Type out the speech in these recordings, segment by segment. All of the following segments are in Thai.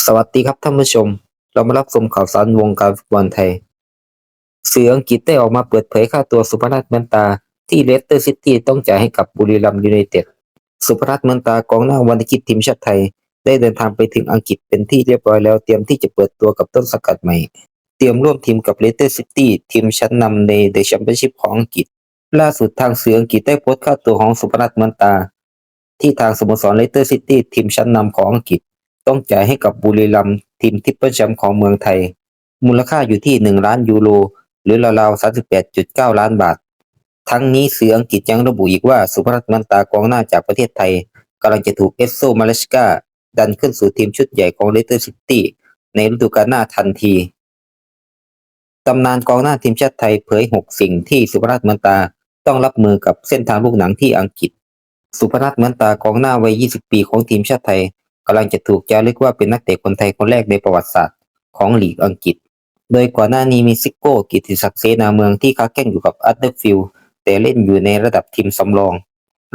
สวัสดีครับท่านผู้ชม เรามารับชมข่าวสารวงการฟุตบอลไทย สื่ออังกฤษได้ออกมาเปิดเผยค่าตัวสุพนัทเมือนตา ที่เลสเตอร์ซิตี้ต้องจ่ายให้กับบุรีรัมย์ยูไนเต็ด สุพนัทเมือนตากองหน้าวันกิจทีมชาติไทย ได้เดินทางไปถึงอังกฤษเป็นที่เรียบร้อยแล้วเตรียมที่จะเปิดตัวกับต้นสังกัดใหม่ เตรียมร่วมทีมกับเลสเตอร์ซิตี้ทีมชั้นนำในเดอะแชมเปี้ยนชิพของอังกฤษ ล่าสุดทางสื่ออังกฤษได้โพสต์ค่าตัวของสุพนัทเมือนตา ที่ทางสโมสรเลสเตอร์ซิตี้ทีมชั้นนำของอังกฤษ ต้องจ่ายให้กับบุรีรัมย์ทีมทิปเปิลแชมป์ของเมืองไทย มูลค่าอยู่ที่ 1 ล้านยูโร หรือราวๆ 38.9 ล้านบาท ทั้งนี้สื่ออังกฤษยังระบุอีกว่าสุพนัทมันตากองหน้าจากประเทศไทยกำลังจะถูกเอสโซมาเลสกาดันขึ้นสู่ทีมชุดใหญ่ของเลสเตอร์ซิตี้ในฤดูกาลหน้าทันทีตำนานกองหน้าทีมชาติไทยเผย 6 สิ่งที่สุพนัทมันตาต้องรับมือกับเส้นทางลูกหนังที่อังกฤษ สุพนัทมันตากองหน้าวัย 20 ปีของทีมชาติไทย กำลังจะถูกจารึกว่าเป็นนักเตะคนไทยคนแรกในประวัติศาสตร์ของลีกอังกฤษ โดยก่อนหน้านี้มีซิโก้กิติศักดิ์เสนาเมืองที่ค้าแข่งอยู่กับอัตเดอร์ฟิลด์แต่เล่นอยู่ในระดับทีมสำรอง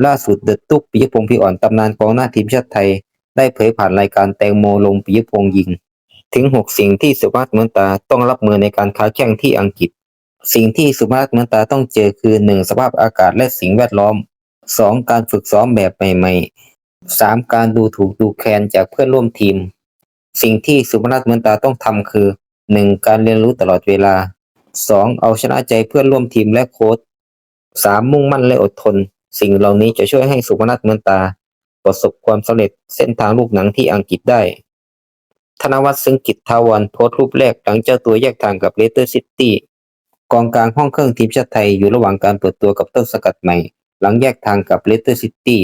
ล่าสุดเดอะตุ๊กปิยพงศ์พี่อ่อนตำนานกองหน้าทีมชาติไทย ได้เผยผ่านรายการแตงโมลงปิยพงศ์ยิง ถึง 6 สิ่งที่สุภาพเมือนตาต้องรับมือในการค้าแข่งที่อังกฤษ สิ่งที่สุภาพเมือนตาต้องเจอคือ 1. สภาพอากาศและสิ่งแวดล้อม 2. การฝึกซ้อมแบบใหม่ๆ 3. การดูถูกดูแคลนจากเพื่อนร่วมทีม สิ่งที่สุพนัทเหมือนตาต้องทำคือ 1. การเรียนรู้ตลอดเวลา 2. เอาชนะใจเพื่อนร่วมทีมและโค้ช 3. มุ่งมั่นและอดทน สิ่งเหล่านี้จะช่วยให้สุพนัทเหมือนตา ประสบความสำเร็จเส้นทางลูกหนังที่อังกฤษได้ ธนวัฒน์ซึ่งกิจทาวันโพสต์รูปแรกหลังเจ้าตัวแยกทางกับเลสเตอร์ซิตี้กองกลางห้องเครื่องทีมชาติไทยอยู่ระหว่างการเปิดตัวกับต้นสกัดใหม่ หลังแยกทางกับเลสเตอร์ซิตี้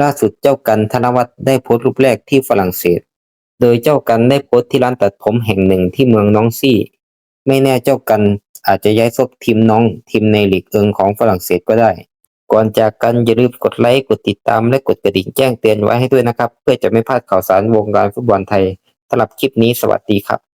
ล่าสุดเจ้ากันธนวัฒน์ได้โพสต์รูปแรกที่ฝรั่งเศส โดยเจ้ากันได้โพสต์ที่ร้านตัดผมแห่งหนึ่งที่เมืองน้องซี่ ไม่แน่เจ้ากันอาจจะย้ายซบทีมน้องทีมในลีกเอิงของฝรั่งเศสก็ได้ ก่อนจากกันอย่าลืมกดไลค์กดติดตามและกดกระดิ่งแจ้งเตือนไว้ให้ด้วยนะครับ เพื่อจะไม่พลาดข่าวสารวงการฟุตบอลไทยสำหรับคลิปนี้สวัสดีครับ